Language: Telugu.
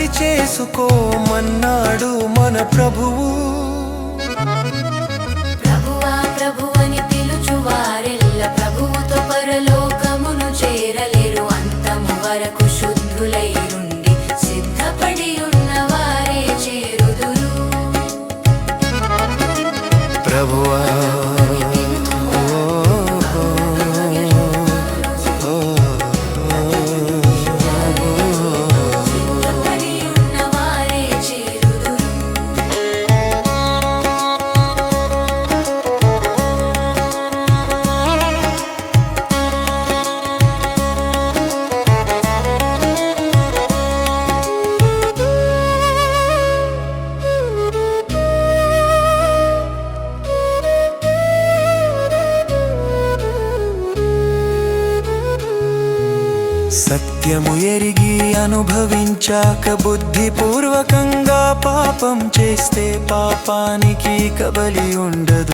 సరి చేసుకోమన్నాడు మన ప్రభువు. ప్రభువా ప్రభువని పిలుచు వారెల్ల ప్రభువుతో పరలోకమును చేరలేరు. అంతము వరకు శుద్ధులై సిద్ధపడి చేరుదురు. ప్రభువా సత్యము ఎరిగి అనుభవించాక బుద్ధిపూర్వకంగా పాపం చేస్తే పాపానికి కబలి ఉండదు.